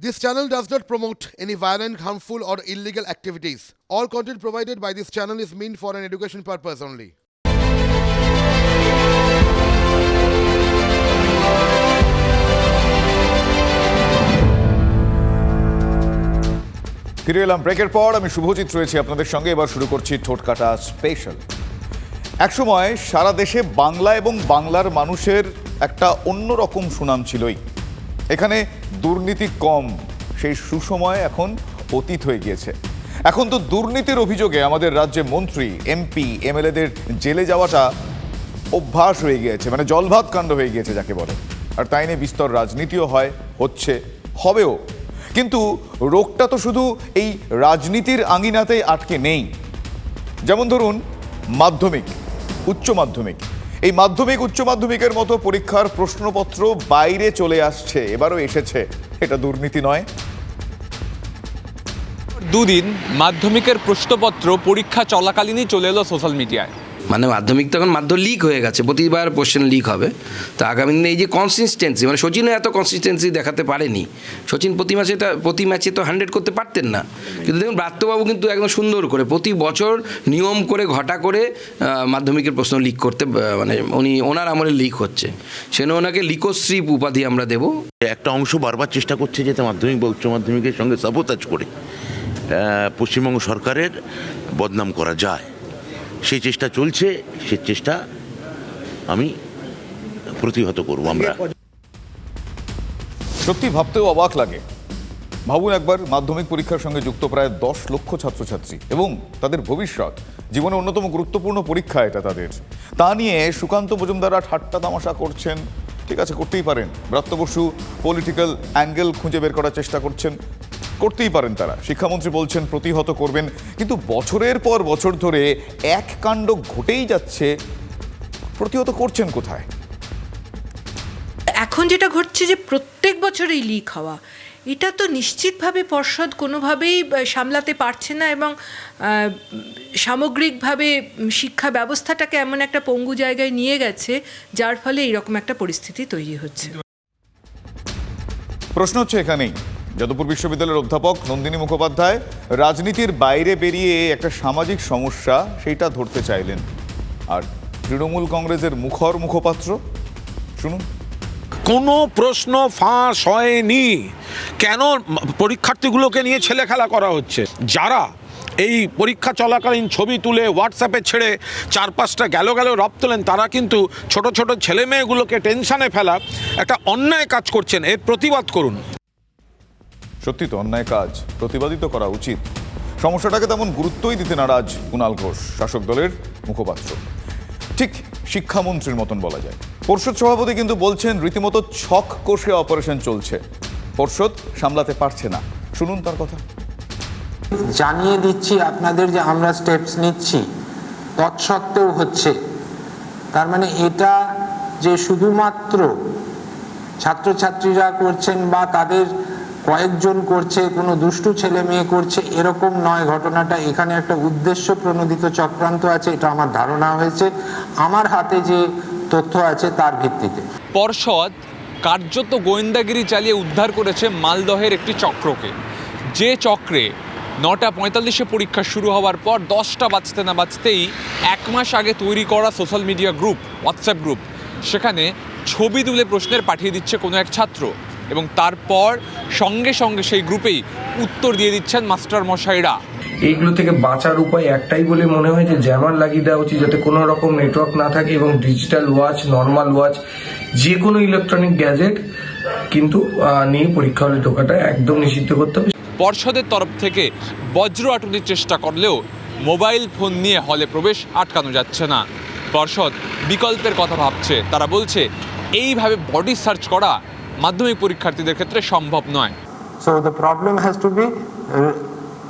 This channel does not promote any violent, harmful, or illegal activities. All content provided by this channel is meant for an education purpose only. ফিরে এলাম ব্রেকের পর আমি শুভজিৎ রয়েছি আপনাদের সঙ্গে এবার শুরু করছি ঠোঁটকাটা স্পেশাল একসময় সারা দেশে বাংলা এবং বাংলার মানুষের একটা অন্যরকম সুনাম ছিলই এখানে দুর্নীতি কম, সেই সুসময় এখন অতীত হয়ে গিয়েছে। এখন তো দুর্নীতির অভিযোগে আমাদের রাজ্যে মন্ত্রী, এমপি, এমএলএদের জেলে যাওয়াটা অভ্যাস হয়ে গিয়েছে মানে জলভাত কাণ্ড হয়ে গিয়েছে যাকে বলে। আর তাই নিয়ে বিস্তর রাজনীতিও হয়, হচ্ছে, হবেও। কিন্তু রোগটা তো শুধু এই রাজনীতির আঙিনাতেই আটকে নেই। যেমন ধরুন, মাধ্যমিক, উচ্চ মাধ্যমিক। এই মাধ্যমিক, উচ্চ মাধ্যমিকের মতো পরীক্ষার প্রশ্নপত্র বাইরে চলে আসছে, এবারও এসেছে। এটা দুর্নীতি নয়। দুদিন মাধ্যমিকের প্রশ্নপত্র পরীক্ষা চলাকালীনই চলে এলো সোশ্যাল মিডিয়ায়। মানে মাধ্যমিক তখন মাধ্যম লিক হয়ে গেছে, প্রতিবার কোশ্চেন লিক হবে। তো আগামী দিনে এই যে কনসিস্টেন্সি মানে সচিনও এত কনসিস্টেন্সি দেখাতে পারেনি। সচিন প্রতি এটা প্রতি ম্যাচে তো হান্ড্রেড করতে পারতেন না। কিন্তু দেখুন, ব্রাত্যবাবু কিন্তু একদম সুন্দর করে প্রতি বছর নিয়ম করে, ঘটা করে মাধ্যমিকের প্রশ্ন লিক করতে মানে উনি, ওনার আমলে লিক হচ্ছে। সেজন্য ওনাকে লিকোশ্রী উপাধি আমরা দেবো। একটা অংশ বারবার চেষ্টা করছে যাতে মাধ্যমিক বা উচ্চ মাধ্যমিকের সঙ্গে সাবোতাজ করে। পশ্চিমবঙ্গ সরকারের বদনাম করা যায়। সেই চেষ্টা চলছে, সে চেষ্টা আমি প্রতিহত করব আমরা। সত্যি ভাবতেও অবাক লাগে। ভাবুন একবার, মাধ্যমিক পরীক্ষার সঙ্গে যুক্ত প্রায় দশ লক্ষ ছাত্রছাত্রী এবং তাদের ভবিষ্যৎ। জীবনে অন্যতম গুরুত্বপূর্ণ পরীক্ষা এটা তাদের। তা নিয়ে সুকান্ত মজুমদাররা ঠাট্টা তামাশা করছেন। ঠিক আছে, করতেই পারেন। ব্রাত্য বসু পলিটিক্যাল অ্যাঙ্গেল খুঁজে বের করার চেষ্টা করছেন। করতেই পারেন তারা। শিক্ষামন্ত্রী বলছেন প্রতিহত করবেন কিন্তু বছরের পর বছর ধরে এক কাণ্ড ঘটেই যাচ্ছে। প্রতিহত করছেন কোথায়? এখন যেটা ঘটছে যে প্রত্যেক বছরই লিক হওয়া এটা তো নিশ্চিতভাবে পর্ষদ কোনোভাবেই সামলাতে পারছে না এবং সামগ্রিকভাবে শিক্ষা ব্যবস্থাটাকে এমন একটা পঙ্গু জায়গায় নিয়ে গেছে যার ফলে এইরকম একটা পরিস্থিতি তৈরি হচ্ছে। প্রশ্ন হচ্ছে এখানেই। যাদবপুর বিশ্ববিদ্যালয়ের অধ্যাপক নন্দিনী মুখোপাধ্যায়, রাজনীতির বাইরে বেরিয়ে একটা সামাজিক সমস্যা সেইটা ধরতে চাইলেন। আর তৃণমূল কংগ্রেসের মুখর মুখপাত্র, শুনুন। কোনো প্রশ্ন ফাঁস হয়নি। কেন পরীক্ষার্থীগুলোকে নিয়ে ছেলে খেলা করা হচ্ছে? যারা এই পরীক্ষা চলাকালীন ছবি তুলে হোয়াটসঅ্যাপে ছেড়ে চার পাঁচটা গেল গেল রব তোলেন তারা কিন্তু ছোট ছোট ছেলে মেয়েগুলোকে টেনশানে ফেলা একটা অন্যায় কাজ করছেন। এর প্রতিবাদ করুন। সত্যি তো, অন্যায় কাজ প্রতিবাদিত করা উচিত। সমস্যাটাকে তেমন গুরুত্বই দিতে নারাজ কুণাল ঘোষ, শাসক দলের মুখপাত্র। ঠিক শিক্ষামন্ত্রীর মতন বলা যায়। পর্ষদ সভাপতি কিন্তু বলছেন, রীতিমতো ছক কষে অপারেশন চলছে। পর্ষদ সামলাতে পারছে না। শুনুন তার কথা। জানিয়ে দিচ্ছি আপনাদের যে আমরা স্টেপস নিচ্ছি। তৎসত্ত্বেও হচ্ছে। তার মানে এটা যে শুধুমাত্র ছাত্রছাত্রীরা করছেন বা তাদের কয়েকজন করছে, কোনো দুষ্টু ছেলে মেয়ে করছে, এরকম নয় ঘটনাটা। এখানে একটা উদ্দেশ্য প্রণোদিত চক্রান্ত আছে, এটা আমার ধারণা হয়েছে। আমার হাতে যে তথ্য আছে, তার ভিত্তিতে। পর্ষদ কার্যত গোয়েন্দাগিরি চালিয়ে উদ্ধার করেছে মালদহের একটি চক্রকে। যে চক্রে নটা পঁয়তাল্লিশে পরীক্ষা শুরু হওয়ার পর দশটা বাজতে না বাজতেই এক মাস আগে তৈরি করা social media group, WhatsApp group, সেখানে ছবি তুলে প্রশ্নের পাঠিয়ে দিচ্ছে কোনো এক ছাত্র। এবং তারপর সঙ্গে সঙ্গে সেই গ্রুপেই উত্তর দিয়ে দিচ্ছেন মাস্টার মশাইরা। এইগুলো থেকে বাঁচার উপায় একটাই বলে মনে হয় যে জ্যামার লাগিয়ে দেওয়া উচিত যাতে কোনো রকম নেটওয়ার্ক না থাকে এবং ডিজিটাল ওয়াচ নর্মাল ওয়াচ যে কোনো ইলেকট্রনিক গ্যাজেট কিন্তু নিয়ে পরীক্ষা হলে ঢোকাটা একদম নিষিদ্ধ করতে হবে। পর্ষদের তরফ থেকে বজ্র আটুনির চেষ্টা করলেও মোবাইল ফোন নিয়ে হলে প্রবেশ আটকানো যাচ্ছে না। পর্ষদ বিকল্পের কথা ভাবছে। তারা বলছে এইভাবে বডি সার্চ করা মাধ্যমিক পরীক্ষার্থীদের ক্ষেত্রে সম্ভব নয়। The problem has to be uh,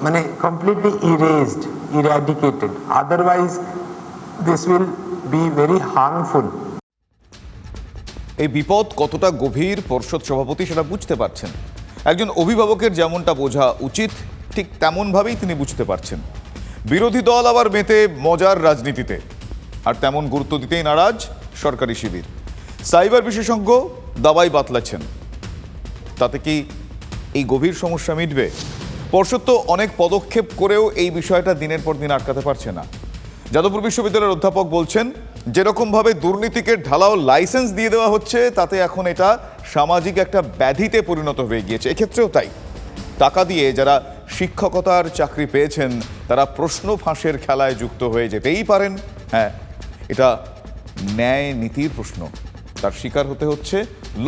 মানে completely erased, eradicated. Otherwise, this will be very harmful. এই বিপদ কতটা গভীর পর্ষদ সভাপতি সেটা বুঝতে পারছেন। একজন অভিভাবকের যেমনটা বোঝা উচিত ঠিক তেমনভাবেই তিনি বুঝতে পারছেন। বিরোধী দল আবার মেতে মজার রাজনীতিতে। আর তেমন গুরুত্ব দিতেই নারাজ সরকারি শিবির। সাইবার বিশেষজ্ঞ দাবাই বাতলাচ্ছেন। তাতে কি এই গভীর সমস্যা মিটবে? পর্ষদ তো অনেক পদক্ষেপ করেও এই বিষয়টা দিনের পর দিন আটকাতে পারছে না। যাদবপুর বিশ্ববিদ্যালয়ের অধ্যাপক বলছেন, যেরকমভাবে দুর্নীতিকে ঢালাও লাইসেন্স দিয়ে দেওয়া হচ্ছে, তাতে এখন এটা সামাজিক একটা ব্যাধিতে পরিণত হয়ে গিয়েছে। এক্ষেত্রেও তাই। টাকা দিয়ে যারা শিক্ষকতার চাকরি পেয়েছেন, তারা প্রশ্ন ফাঁসের খেলায় যুক্ত হয়ে যেতেই পারেন। হ্যাঁ এটা ন্যায় নীতির প্রশ্ন। তার শিকার হতে হচ্ছে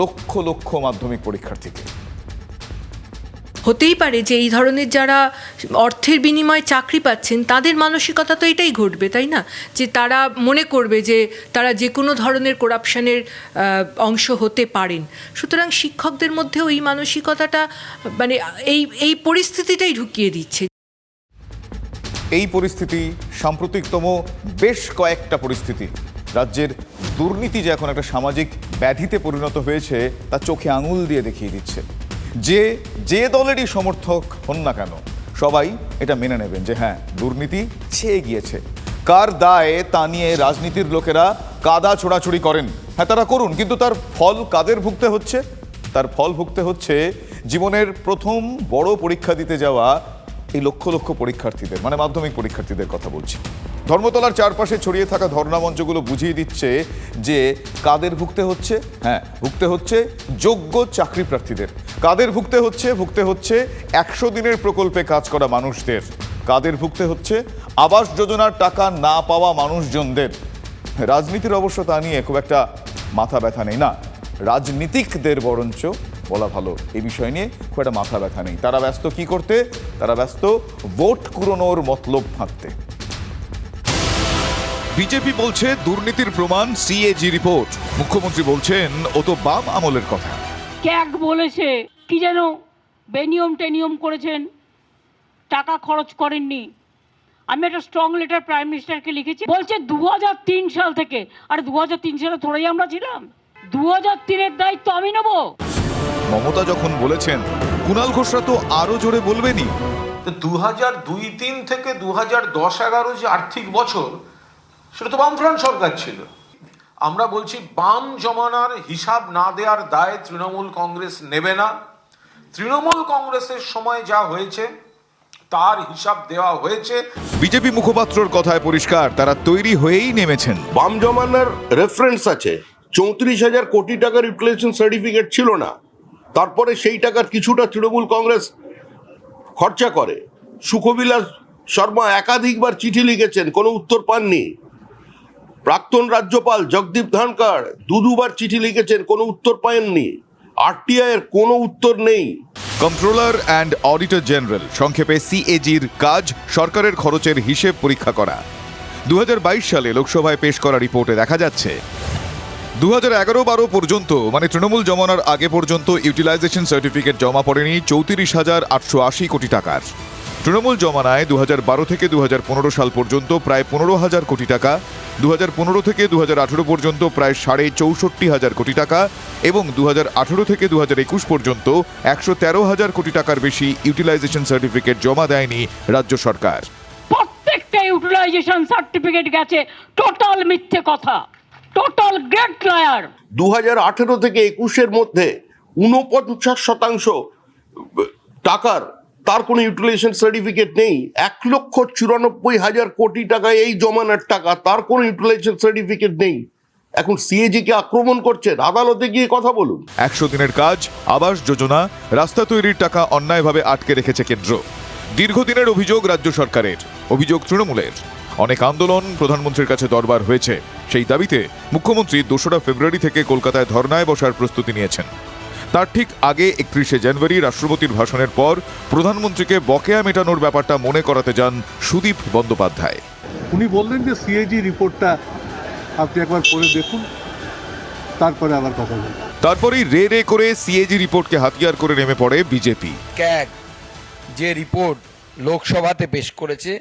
লক্ষ লক্ষ মাধ্যমিক পরীক্ষার্থীকে। হতেই পারে যে এই ধরনের যারা অর্থের বিনিময়ে চাকরি পাচ্ছেন তাদের মানসিকতা তো এটাই ঘটবে তাই না? যে তারা মনে করবে যে তারা যে কোনো ধরনের করাপশনের অংশ হতে পারেন। সুতরাং শিক্ষকদের মধ্যেও এই মানসিকতাটা মানে এই এই পরিস্থিতিটাই ঢুকিয়ে দিচ্ছে। এই পরিস্থিতি সাম্প্রতিকতম বেশ কয়েকটা পরিস্থিতি। রাজ্যের দুর্নীতি যে এখন একটা সামাজিক ব্যাধিতে পরিণত হয়েছে, তা চোখে আঙুল দিয়ে দেখিয়ে দিচ্ছে। যে যে দলেরই সমর্থক হন না কেন, সবাই এটা মেনে নেবেন যে হ্যাঁ দুর্নীতি ছেয়ে গিয়েছে কার দায়ে তা নিয়ে রাজনীতির লোকেরা কাদা ছোড়াছুড়ি করেন। হ্যাঁ তারা করুন, কিন্তু তার ফল কাদের ভুগতে হচ্ছে? তার ফল ভুগতে হচ্ছে জীবনের প্রথম বড় পরীক্ষা দিতে যাওয়া এই লক্ষ লক্ষ পরীক্ষার্থীদের মানে মাধ্যমিক পরীক্ষার্থীদের কথা বলছি। ধর্মতলার চারপাশে ছড়িয়ে থাকা ধর্ণা মঞ্চগুলো বুঝিয়ে দিচ্ছে যে কাদের ভুগতে হচ্ছে? হ্যাঁ ভুগতে হচ্ছে যোগ্য চাকরি প্রার্থীদের। কাদের ভুগতে হচ্ছে? ভুগতে হচ্ছে একশো দিনের প্রকল্পে কাজ করা মানুষদের। কাদের ভুগতে হচ্ছে? আবাস যোজনার টাকা না পাওয়া মানুষজনদের। রাজনীতির অবশ্য তা নিয়ে খুব একটা মাথা ব্যথা নেই, না? রাজনীতিকদের বরঞ্চ বলা ভালো। এই বিষয় নিয়ে খুব একটা মাথা ব্যথা নেই। তারা ব্যস্ত কি করতে? তারা ব্যস্ত ভোট কুড়োনোর মতলব ফাঁকতে বিজেপি বলছে দুর্নীতির প্রমাণ সিএজি রিপোর্ট মুখ্যমন্ত্রী বলছেন ও তো বাম আমলের কথা। ক্যাগ বলেছে। কি যেন বেনিয়ম টেনিয়ম করেছেন। টাকা খরচ করেননি। আমি একটা স্ট্রং লেটার প্রাইম মিনিস্টারকে লিখেছি। বলছে দু তিন সাল থেকে। আর দু তিন সালে থোড়াই আমরা ছিলাম। দু হাজার তিনের দায়িত্ব আমি নেব। মমতা যখন বলেছেন কুণাল ঘোষরা তো আরও জোরে বলবেনই। দু হাজার দুই তিন থেকে দু হাজার দশ এগারো যে আর্থিক বছর সেটা তো বামফ্রন্ট সরকার ছিল। আমরা বলছি বাম জমানার হিসাব না দেওয়ার দায় তৃণমূল কংগ্রেস নেবে না। তৃণমূল কংগ্রেসের সময় যা হয়েছে তার হিসাব দেওয়া হয়েছে। বিজেপি মুখপাত্রর কথায় পরিষ্কার তারা তৈরি হয়েই নেমেছেন। বাম জমানার রেফারেন্স আছে। চৌত্রিশ হাজার কোটি টাকার ইউটিলাইজেশন সার্টিফিকেট ছিল না। তারপরে সেই টাকার কিছুটা তৃণমূল কংগ্রেস খরচা করে। সুখবিলাস শর্মা একাধিকবার চিঠি লিখেছেন কোনো উত্তর পাননি। প্রাক্তন রাজ্যপাল জগদীপ ধনকর দু দুবার চিঠি লিখেছেন, কোনো উত্তর পাননি আরটিআই এর কোনো উত্তর নেই। কন্ট্রোলার অ্যান্ড অডিটর জেনারেল, সংক্ষেপে সিএজির কাজ, সরকারের খরচের হিসেব পরীক্ষা করা। দু হাজার বাইশ সালে লোকসভায় পেশ করা রিপোর্টে দেখা যাচ্ছে দু হাজার এগারো বারো পর্যন্ত মানে তৃণমূল জমানার আগে পর্যন্ত ইউটিলাইজেশন সার্টিফিকেট জমা পড়েনি চৌত্রিশ হাজার আটশো আশি কোটি টাকার। তৃণমূল জমানায় দু হাজার বারো থেকে দু হাজার পনেরো সাল পর্যন্ত প্রায় পনেরো হাজার কোটি টাকা দু হাজার পনেরো থেকে দু হাজার আঠেরো পর্যন্ত প্রায় সাড়ে চৌষট্টি হাজার কোটি টাকা এবং দু হাজার আঠেরো থেকে দু হাজার একুশ পর্যন্ত একশো তেরো হাজার কোটি টাকার বেশি ইউটিলাইজেশন সার্টিফিকেট জমা দেয়নি রাজ্য সরকার। প্রত্যেকটা ইউটিলাইজেশন সার্টিফিকেট গেছে টোটাল মিথ্যে কথা টোটাল গ্রেট লায়ার দু হাজার আঠেরো থেকে একুশের মধ্যে উনপঞ্চাশ শতাংশ টাকার তার কোনো ইউটিলাইজেশন সার্টিফিকেট নেই। এক লক্ষ চুরানব্বই হাজার কোটি টাকা এই জমানার টাকা, তার কোনো ইউটিলাইজেশন সার্টিফিকেট নেই। এখন সিএজি কে আক্রমণ করছেন, আদালতে গিয়ে কথা বলুন। একশো দিনের কাজ, আবাস যোজনা, রাস্তা তৈরির টাকা অন্যায়ভাবে আটকে রেখেছে কেন্দ্র। দীর্ঘদিনের অভিযোগ রাজ্য সরকারের, অভিযোগ তৃণমূলের। অনেক আন্দোলন প্রধানমন্ত্রীর কাছে দরবার হয়েছে। সেই দাবিতে মুখ্যমন্ত্রী দোসরা ফেব্রুয়ারি থেকে কলকাতায় ধর্নায় বসার প্রস্তুতি নিয়েছেন। তার ঠিক আগে একত্রিশে জানুয়ারি রাষ্ট্রপতির ভাষণের পর প্রধানমন্ত্রীকে বকেয়া মেটানোর ব্যাপারটা মনে করাতে যান সুদীপ বন্দ্যোপাধ্যায়। উনি বললেন যে সিএজি রিপোর্টটা আপনি একবার পড়ে দেখুন তারপরে আবার কথা বলুন। তারপরেই রে রে করে সিএজি রিপোর্টকে হাতিয়ার করে নেমে পড়ে বিজেপি। ক্যাগ যে রিপোর্ট লোকসভাতে পেশ করেছে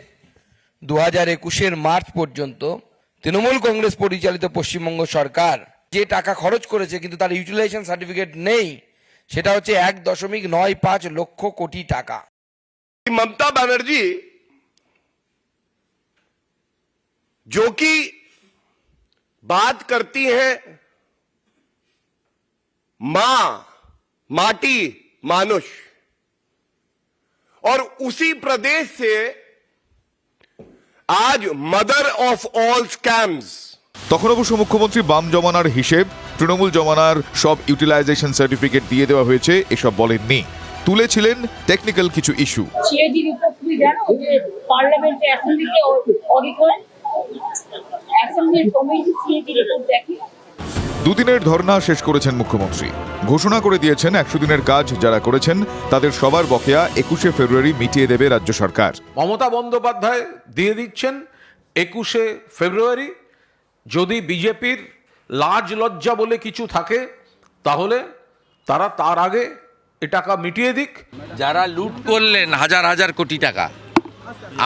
দু হাজার একুশের মার্চ পর্যন্ত তৃণমূল কংগ্রেস পরিচালিত পশ্চিমবঙ্গ সরকার যে টাকা খরচ করেছে কিন্তু তার ইউটিলাইজেশন সার্টিফিকেট নেই সেটা হচ্ছে এক দশমিক নয় পাঁচ লক্ষ কোটি টাকা ममता बनर्जी जो कि बात करती हैं मां माटी मानुष और उसी प्रदेश से आज मदर ऑफ ऑल स्कैम्स তখন অবশ্য মুখ্যমন্ত্রী বাম জমানার হিসেব তৃণমূল জমানার সব ইউটিলাইজেশন সার্টিফিকেট দিয়ে দেওয়া হয়েছে এসব বলেননি। তুলেছিলেন টেকনিক্যাল কিছু ইস্যু সিএজি তুমি জানো যে পার্লামেন্টে অ্যাসেম্বলিতে অডিট হয় অ্যাসেম্বলির কমিটি সিএজি রিপোর্ট দেখে। দুদিনের ধর্না শেষ করেছেন মুখ্যমন্ত্রী। ঘোষণা করে দিয়েছেন একশো দিনের কাজ যারা করেছেন তাদের সবার বকেয়া একুশে ফেব্রুয়ারি মিটিয়ে দেবে রাজ্য সরকার। মমতা বন্দ্যোপাধ্যায় দিয়ে দিচ্ছেন একুশে ফেব্রুয়ারি যদি বিজেপির লাজ লজ্জা বলে কিছু থাকে তাহলে তারা তার আগে এ টাকা মিটিয়ে দিক। যারা লুট করলেন হাজার হাজার কোটি টাকা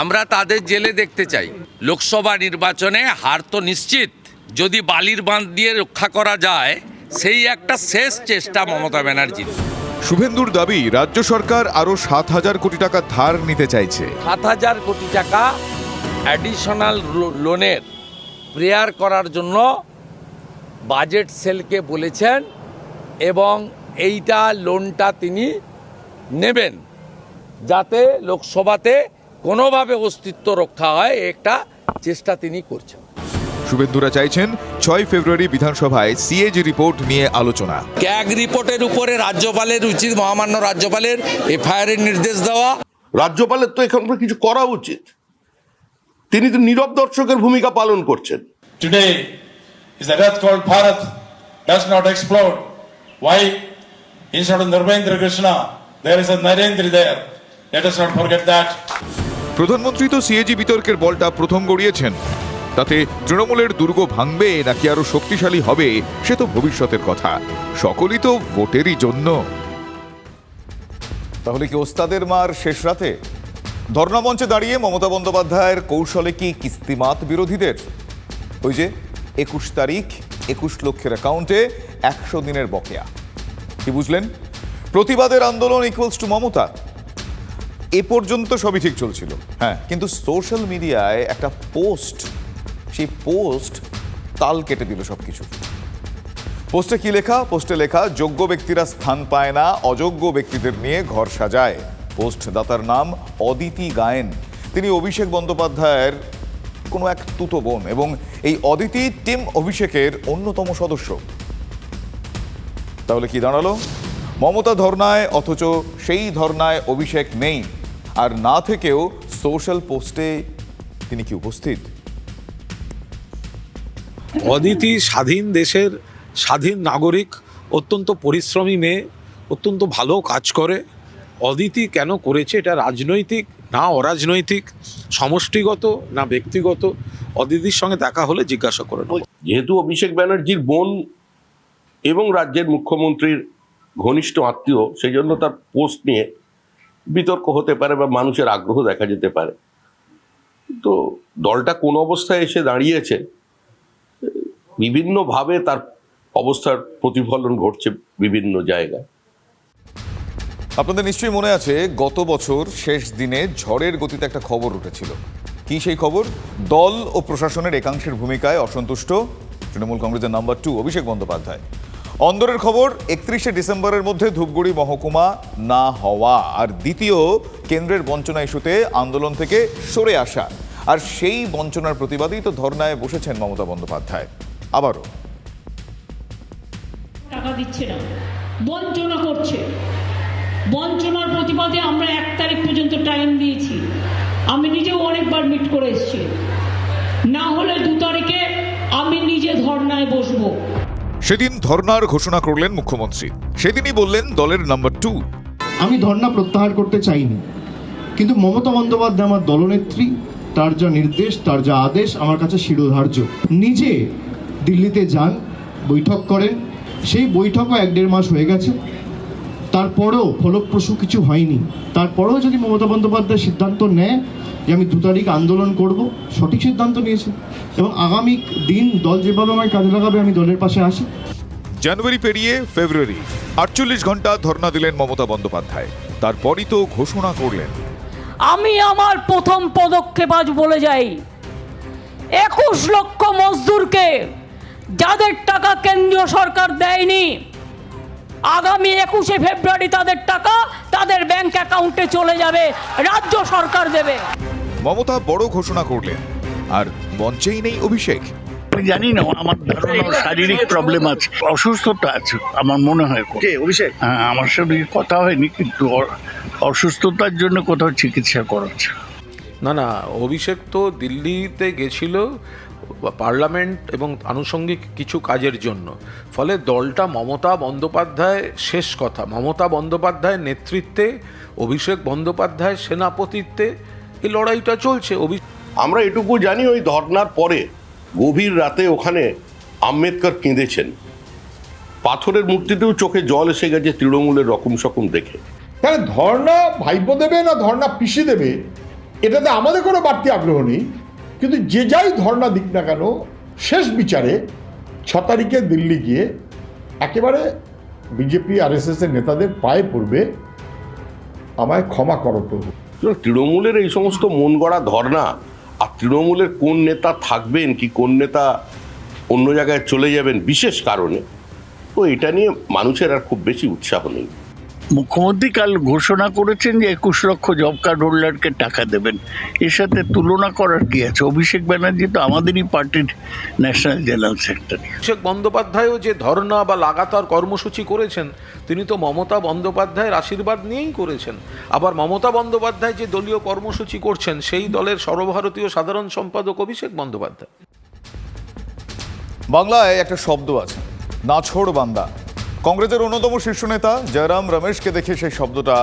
আমরা তাদের জেলে দেখতে চাই। লোকসভা নির্বাচনে হার তো নিশ্চিত। যদি বালির বাঁধ দিয়ে রক্ষা করা যায় সেই একটা শেষ চেষ্টা মমতা ব্যানার্জির। শুভেন্দুর দাবি রাজ্য সরকার আরও সাত হাজার কোটি টাকা ধার নিতে চাইছে। সাত হাজার কোটি টাকা অ্যাডিশনাল লোনের প্রেয়ার করার জন্য বাজেট সেলকে বলেছেন এবং এইটা লোনটা তিনি নেবেন যাতে লোকসভাতে কোনোভাবে অস্তিত্ব রক্ষা হয় একটা চেষ্টা তিনি করছেন। শুভেন্দুরা চাইছেন ছয় ফেব্রুয়ারি বিধানসভায় সিএজি রিপোর্ট নিয়ে আলোচনা। ক্যাগ রিপোর্টের উপরে রাজ্যপালের উচিত মহামান্য রাজ্যপালের এফআইআর নির্দেশ দেওয়া। রাজ্যপালের তো এখন থেকে কিছু করা উচিত। তিনি তো নীরব দর্শকের ভূমিকা পালন করছেন Today is the death called Bharat does not explode. Why? Instead of Narendra Krishna, there is a Narendra there. Let us not forget that. প্রধানমন্ত্রী তো সিএজি বিতর্কের বলটা প্রথম গড়িয়েছেন তাতে তৃণমূলের দুর্গ ভাঙবে নাকি আরও শক্তিশালী হবে সে তো ভবিষ্যতের কথা সকলই তো ভোটেরই জন্য তাহলে কি ওস্তাদের মার শেষ রাতে ধর্ণামঞ্চে দাঁড়িয়ে মমতা বন্দ্যোপাধ্যায়ের কৌশলে কি কিস্তিমাত বিরোধীদের? ওই যে, একুশ তারিখ, একুশ লক্ষের অ্যাকাউন্টে একশো দিনের বকেয়া। কি বুঝলেন? প্রতিবাদের আন্দোলন ইকুয়ালস টু মমতা। এ পর্যন্ত সবই ঠিক চলছিল। হ্যাঁ কিন্তু সোশ্যাল মিডিয়ায় একটা পোস্ট সেই পোস্ট তাল কেটে দিল সব কিছু পোস্টে কি লেখা? পোস্টে লেখা, যোগ্য ব্যক্তিরা স্থান পায় না, অযোগ্য ব্যক্তিদের নিয়ে ঘর সাজায়। পোস্ট দাতার নাম অদিতি গায়েন। তিনি অভিষেক বন্দ্যোপাধ্যায়ের কোনো এক তুতো বোন এবং এই অদিতি টিম অভিষেকের অন্যতম সদস্য। তাহলে কি দাঁড়াল? মমতা ধর্নায়, অথচ সেই ধর্নায় অভিষেক নেই। আর না থেকেও সোশ্যাল পোস্টে তিনি কি উপস্থিত? অদিতি স্বাধীন দেশের স্বাধীন নাগরিক, অত্যন্ত পরিশ্রমী মেয়ে, অত্যন্ত ভালো কাজ করে অদিতি কেন করেছে? এটা রাজনৈতিক না অরাজনৈতিক? সমষ্টিগত না ব্যক্তিগত? অদিতির সঙ্গে দেখা হলে জিজ্ঞাসা করে যেহেতু অভিষেক ব্যানার্জির বোন এবং রাজ্যের মুখ্যমন্ত্রীর ঘনিষ্ঠ আত্মীয় সেই জন্য তার পোস্ট নিয়ে বিতর্ক হতে পারে বা মানুষের আগ্রহ দেখা যেতে পারে। তো দলটা কোন অবস্থায় এসে দাঁড়িয়েছে? বিভিন্নভাবে তার অবস্থার প্রতিফলন ঘটছে বিভিন্ন জায়গায়। আপনাদের নিশ্চয়ই মনে আছে, গত বছর শেষ দিনে ঝড়ের গতিতে একটা খবর উঠেছিল। কি সেই খবর? দল ও প্রশাসনের একাংশের ভূমিকায় অসন্তুষ্ট। তৃণমূল কংগ্রেসের নাম্বার টু, অভিষেক বন্দ্যোপাধ্যায়। অন্দরের খবর, একত্রিশে ডিসেম্বরের মধ্যে ধূপগুড়ি মহকুমা না হওয়া। আর দ্বিতীয়, কেন্দ্রের বঞ্চনা ইস্যুতে আন্দোলন থেকে সরে আসা। আর সেই বঞ্চনার প্রতিবাদেই তো ধর্নায় বসেছেন মমতা বন্দ্যোপাধ্যায়। আবারও। টাকা দিচ্ছে না। বঞ্চনা করছে। বঞ্চনার প্রতিবাদে আমরা এক তারিখ পর্যন্ত টাইম দিয়েছি। আমি নিজেও অনেকবার মিট করে এসেছি। না হলে দু তারিখে আমি নিজে ধর্নায় বসবো। সেদিন ধর্নার ঘোষণা করলেন মুখ্যমন্ত্রী। সেদিনই বললেন দলের নাম্বার টু আমি ধর্ণা প্রত্যাহার করতে চাইনি। কিন্তু মমতা বন্দ্যোপাধ্যায় আমার দলনেত্রী তার যা নির্দেশ তার যা আদেশ আমার কাছে শিরোধার্য। নিজে দিল্লিতে যান বৈঠক করেন। সেই বৈঠকও এক দেড় মাস হয়ে গেছে। তারপরেও ফলপ্রসূ কিছু হয়নি। তারপরেও যদি মমতা বন্দ্যোপাধ্যায় সিদ্ধান্ত নেয় যে আমি দু তারিখ আন্দোলন করব সঠিক সিদ্ধান্ত নিয়েছে। এবং আগামী দিন দল যেভাবে আমায় কাজে লাগাবে আমি দলের পাশে আসি জানুয়ারি পেরিয়ে ফেব্রুয়ারি আটচল্লিশ ঘণ্টা ধর্ণা দিলেন মমতা বন্দ্যোপাধ্যায়। তারপরই তো ঘোষণা করলেন। আমি আমার প্রথম পদক্ষেপ আজ বলে যাই একুশ লক্ষ মজদুরকে যাদের টাকা কেন্দ্রীয় সরকার দেয়নি আগামী একুশে ফেব্রুয়ারি তাদের টাকা তাদের ব্যাংক অ্যাকাউন্টে চলে যাবে রাজ্য সরকার দেবে। মমতা বড় ঘোষণা করলেন আর মঞ্চেই নেই অভিষেক। আমি জানি না আমার ধারণা শারীরিক প্রবলেম আছে। অসুস্থতা আছে আমার মনে হয় অভিষেক? হ্যাঁ আমার সঙ্গে কথা হয়নি কিন্তু অসুস্থতার জন্য কোথাও চিকিৎসা করাচ্ছে। না না অভিষেক তো দিল্লিতে গেছিল পার্লামেন্ট এবং আনুষঙ্গিক কিছু কাজের জন্য। ফলে দলটা মমতা বন্দ্যোপাধ্যায় শেষ কথা। মমতা বন্দ্যোপাধ্যায়ের নেতৃত্বে অভিষেক বন্দ্যোপাধ্যায় সেনাপতিত্বে এই লড়াইটা চলছে। অভি আমরা এটুকু জানি ওই ধর্নার পরে গভীর রাতে ওখানে আম্বেদকর কেঁদেছেন। পাথরের মূর্তিতেও চোখে জল এসে গেছে তৃণমূলের রকম সকম দেখে। তাহলে ধর্ণা ভাইপো দেবে না ধর্ণা পিসি দেবে? এটাতে আমাদের কোনো বাড়তি আগ্রহ নেই। কিন্তু যে যাই ধর্ণা দিক না কেন, শেষ বিচারে ছ তারিখে দিল্লি গিয়ে একেবারে বিজেপি আর এস এর নেতাদের পায়ে পড়বে, আমায় ক্ষমা করো প্রভু। তৃণমূলের এই সমস্ত মন গড়া ধর্ণা, আর তৃণমূলের কোন নেতা থাকবেন, কি কোন নেতা অন্য জায়গায় চলে যাবেন বিশেষ কারণে, তো এটা নিয়ে মানুষের আর খুব বেশি উৎসাহ নেই। মুখ্যমন্ত্রী কাল ঘোষণা করেছেন যে একুশ লক্ষ জব কার্ড হোল্ডারকে টাকা দেবেন। এর সাথে তুলনা করার কি আছে? অভিষেক ব্যানার্জি তো আমাদেরই পার্টির ন্যাশনাল জেনারেল সেক্রেটারি। অভিষেক বন্দ্যোপাধ্যায়ও যে ধর্না বা লাগাতার কর্মসূচি করেছেন তিনি তো মমতা বন্দ্যোপাধ্যায়ের আশীর্বাদ নিয়েই করেছেন। আবার মমতা বন্দ্যোপাধ্যায় যে দলীয় কর্মসূচি করছেন সেই দলের সর্বভারতীয় সাধারণ সম্পাদক অভিষেক বন্দ্যোপাধ্যায়। বাংলায় একটা শব্দ আছে নাছোড় বান্দা। কংগ্রেসের অন্যতম শীর্ষ নেতা জয়রাম রমেশকে দেখে সেই শব্দটা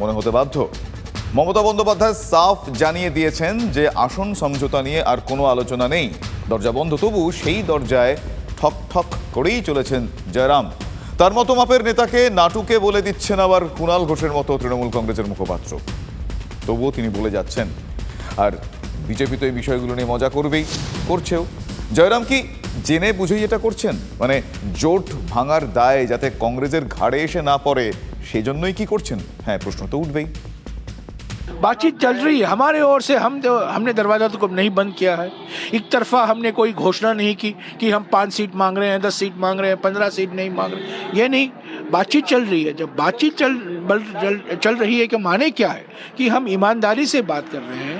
মনে হতে বাধ্য। মমতা বন্দ্যোপাধ্যায় সাফ জানিয়ে দিয়েছেন যে আসন সমঝোতা নিয়ে আর কোনো আলোচনা নেই। দরজা বন্ধ, তবু সেই দরজায় ঠক ঠক করেই চলেছেন জয়রাম। তার মতো মাপের নেতাকে নাটুকে বলে দিচ্ছেন আবার কুণাল ঘোষের মতো তৃণমূল কংগ্রেসের মুখপাত্র। তবুও তিনি বলে যাচ্ছেন। আর বিজেপি তো এই বিষয়গুলো নিয়ে মজা করবেই, করছেও। জয়রাম কি জেনে বুঝেই এটা করছেন মানে জোট ভাঙার দায় যাতে কংগ্রেসের ঘাড়ে এসে না পড়ে সেজন্যই কি করছেন হ্যাঁ প্রশ্ন তো উঠবেই बातचीत चल रही है हमारे ओर से हम तो हमने दरवाजा तो नहीं बंद किया है एक तरफा हमने कोई घोषणा नहीं की कि हम पाँच सीट मांग रहे हैं दस सीट मांग रहे हैं पंद्रह सीट नहीं मांग रहे ये नहीं बातचीत चल रही है जब बातचीत चल बल- चल, चल रही है कि माने क्या है कि हम ईमानदारी से बात कर रहे हैं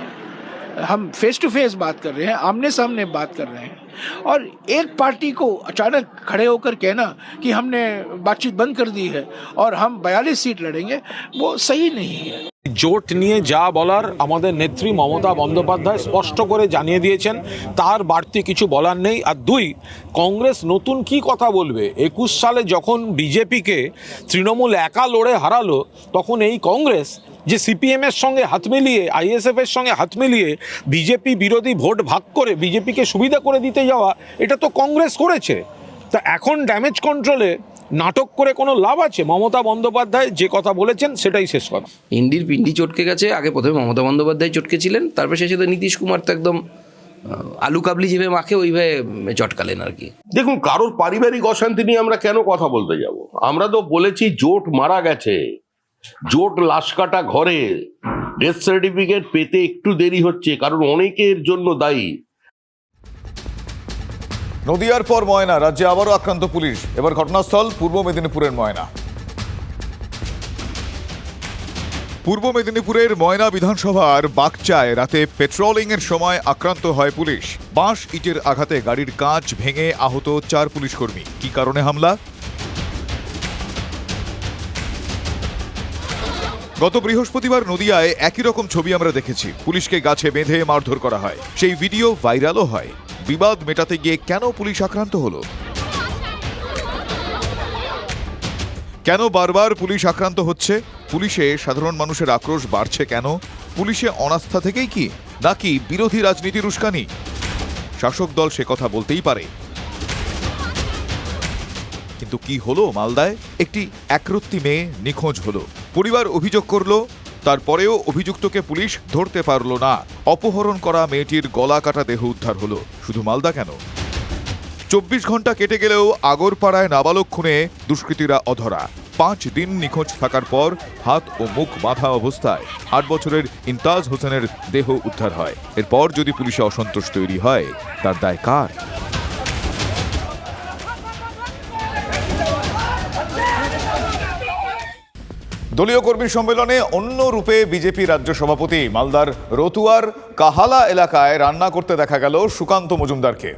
हम फेस टू फेस बात कर रहे हैं आमने सामने बात कर रहे हैं और एक पार्टी को अचानक खड़े होकर कहना कि हमने बातचीत बंद कर दी है और हम बयालीस सीट लड़ेंगे वो सही नहीं है জোট নিয়ে যা বলার আমাদের নেত্রী মমতা বন্দ্যোপাধ্যায় স্পষ্ট করে জানিয়ে দিয়েছেন তার বাড়তি কিছু বলার নেই আর দুই কংগ্রেস নতুন কি কথা বলবে একুশ সালে যখন বিজেপিকে তৃণমূল একা লড়ে হারালো তখন এই কংগ্রেস যে সিপিএমের সঙ্গে হাত মিলিয়ে আইএসএফ এর সঙ্গে হাত মিলিয়ে বিজেপি বিরোধী ভোট ভাগ করে বিজেপিকে সুবিধা করে দিতে যাওয়া এটা তো কংগ্রেস করেছে। তা এখন ড্যামেজ কন্ট্রোলে নাটক করে কোনো লাভ আছে? মমতা বন্দ্যোপাধ্যায় যে কথা বলেছেন সেটাই শেষ কথা। ইন্ডির পিন্ডি চটকে গেছে আগে প্রথমে মমতা বন্দ্যোপাধ্যায় চটকে ছিলেন তারপর শেষে তো নীতিশ কুমার তো একদম আলু কাবলি যেভাবে মাখে ওইভাবে চটকালেন আর কি। দেখুন কারোর পারিবারিক অশান্তি নিয়ে আমরা কেন কথা বলতে যাব? আমরা তো বলেছি জোট মারা গেছে। জোট লাশ কাটা ঘরে ডেথ সার্টিফিকেট পেতে একটু দেরি হচ্ছে, কারণ অনেকের জন্য দায়ী। নদিয়ার পর ময়না, রাজ্যে আবারও আক্রান্ত পুলিশ। এবার ঘটনাস্থল পূর্ব মেদিনীপুরের ময়না। পূর্ব মেদিনীপুরের ময়না বিধানসভার বাগচায় রাতে পেট্রোলিং এর সময় আক্রান্ত হয় পুলিশ। বাঁশ ইটের আঘাতে গাড়ির কাঁচ ভেঙে আহত চার পুলিশ কর্মী কি কারণে হামলা? গত বৃহস্পতিবার নদিয়ায় একই রকম ছবি আমরা দেখেছি। পুলিশকে গাছে বেঁধে মারধর করা হয়। সেই ভিডিও ভাইরালও হয়। বিবাদ মেটাতে গিয়ে কেন পুলিশ আক্রান্ত হলো? কেন বারবার পুলিশ আক্রান্ত হচ্ছে? পুলিশে সাধারণ মানুষের আক্রোশ বাড়ছে কেন? পুলিশে অনাস্থা থেকেই কি? নাকি বিরোধী রাজনীতির উস্কানি? শাসক দল সে কথা বলতেই পারে। কিন্তু কি হলো মালদায়? একটি একরত্তি মেয়ে নিখোঁজ হলো। পরিবার অভিযোগ করল, তারপরেও অভিযুক্তকে পুলিশ ধরতে পারল না। অপহরণ করা মেয়েটির গলা কাটা দেহ উদ্ধার হলো, শুধু মালদা কেন? চব্বিশ ঘণ্টা কেটে গেলেও আগরপাড়ায় নাবালক খুনে দুষ্কৃতীরা অধরা। পাঁচ দিন নিখোঁজ থাকার পর হাত ও মুখ বাঁধা অবস্থায়। আট বছরের ইমতাজ হোসেনের দেহ উদ্ধার হয়। এরপর যদি পুলিশে অসন্তোষ তৈরি হয়, তার দায় কার? দলীয় কর্মী সম্মেলনে অন্য রূপে বিজেপি রাজ্য সভাপতি মালদার রতুয়ার কাহালা এলাকায় রান্না করতে দেখা গেল সুকান্ত মজুমদারকে।